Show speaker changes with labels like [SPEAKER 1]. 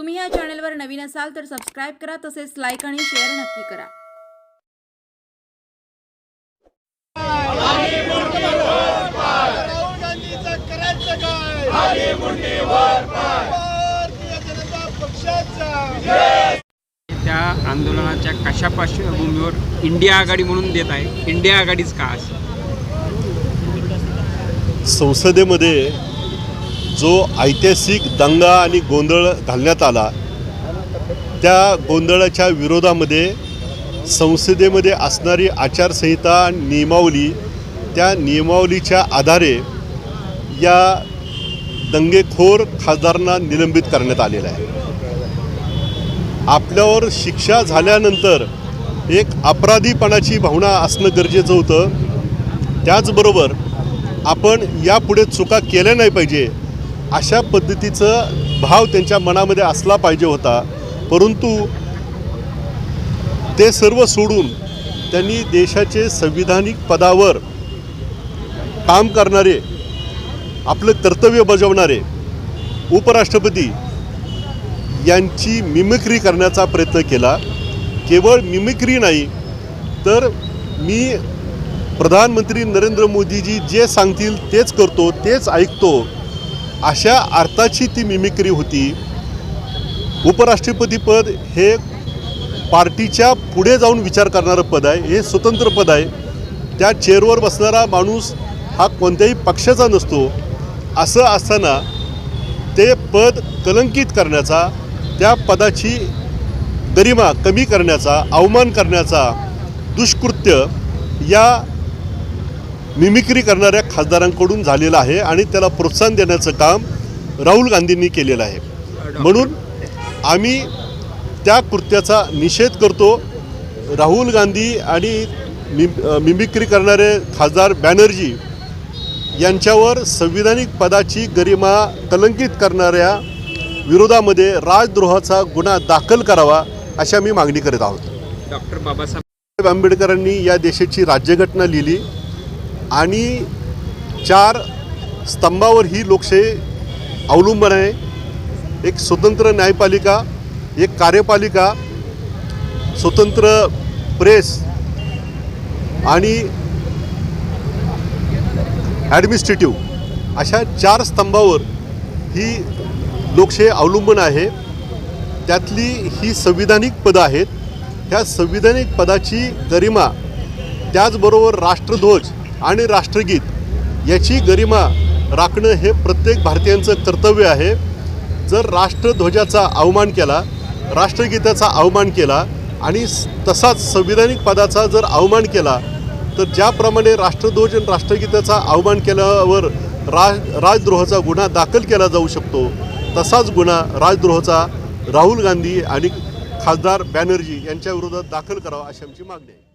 [SPEAKER 1] तुम्ही या चॅनलवर नवीन असाल तर सबस्क्राईब करा तसेच लाईक आणि शेअर नक्की करा.
[SPEAKER 2] राहुल गांधीचं करायचं काय भारतीय जनता पक्षाचा
[SPEAKER 3] त्या आंदोलनाच्या कशा पार्श्वभूमीवर इंडिया आघाडी म्हणून देत आहे? इंडिया आघाडीच का असं?
[SPEAKER 4] संसदेमध्ये जो ऐतिहासिक दंगा आणि गोंधळ घालण्यात आला त्या गोंधळाच्या विरोधामध्ये संसदेमध्ये असणारी आचारसंहिता नियमावली त्या नियमावलीच्या आधारे या दंगेखोर खासदारांना निलंबित करण्यात आलेलं आहे. आपल्यावर शिक्षा झाल्यानंतर एक अपराधीपणाची भावना असणं गरजेचं होतं. त्याचबरोबर आपण यापुढे चुका केल्या नाही पाहिजे अशा पद्धतीचं भाव त्यांच्या मनामध्ये असला पाहिजे होता. परंतु ते सर्व सोडून त्यांनी देशाचे संविधानिक पदावर काम करणारे आपलं कर्तव्य बजावणारे उपराष्ट्रपती यांची मिमिक्री करण्याचा प्रयत्न केला. केवळ मिमिक्री नाही तर मी प्रधानमंत्री नरेंद्र मोदीजी जे सांगतील तेच करतो तेच ऐकतो. अशा अर्थाची ती मिमिक्री होती. उपराष्ट्रपतीपद हे पार्टीच्या पुढे जाऊन विचार करणारं पद आहे हे स्वतंत्र पद आहे. त्या चेअरवर बसणारा माणूस हा कोणत्याही पक्षाचा नसतो. असं असताना ते पद कलंकित करण्याचा त्या पदाची गरिमा कमी करण्याचा अवमान करण्याचा दुष्कृत्य या मिमिक्री करणाऱ्या खासदारांकडून झालेलं आहे आणि त्याला प्रोत्साहन देण्याचं काम राहुल गांधींनी केलेलं आहे. म्हणून आम्ही त्या कृत्याचा निषेध करतो. राहुल गांधी आणि मि मिमिक्री करणारे खासदार बॅनर्जी यांच्यावर संविधानिक पदाची गरिमा कलंकित करणाऱ्या विरोधामध्ये राजद्रोहाचा गुन्हा दाखल करावा अशा मी मागणी करत आहोत.
[SPEAKER 3] डॉक्टर बाबासाहेब
[SPEAKER 4] बाबासाहेब आंबेडकरांनी या देशाची राज्यघटना लिहिली. आणि चार स्तंभावर ही लोकशाही अवलंबून आहे. एक स्वतंत्र न्यायपालिका एक कार्यपालिका स्वतंत्र प्रेस आणि ॲडमिनिस्ट्रेटिव्ह अशा चार स्तंभावर ही लोकशाही अवलंबून आहे. त्यातली ही संविधानिक पदं आहेत. ह्या संविधानिक पदाची गरिमा त्याचबरोबर राष्ट्रध्वज आणि राष्ट्रगीत याची गरिमा राखणं हे प्रत्येक भारतीयांचं कर्तव्य आहे. जर राष्ट्रध्वजाचा अवमान केला राष्ट्रगीताचा अवमान केला आणि तसाच संविधानिक पदाचा जर अवमान केला तर ज्याप्रमाणे राष्ट्रध्वज आणि राष्ट्रगीताचा अवमान केल्यावर राज राजद्रोहाचा गुन्हा दाखल केला जाऊ शकतो तसाच गुन्हा राजद्रोहाचा राहुल गांधी आणि खासदार बॅनर्जी यांच्या विरोधात दाखल करावा अशी आमची मागणी आहे.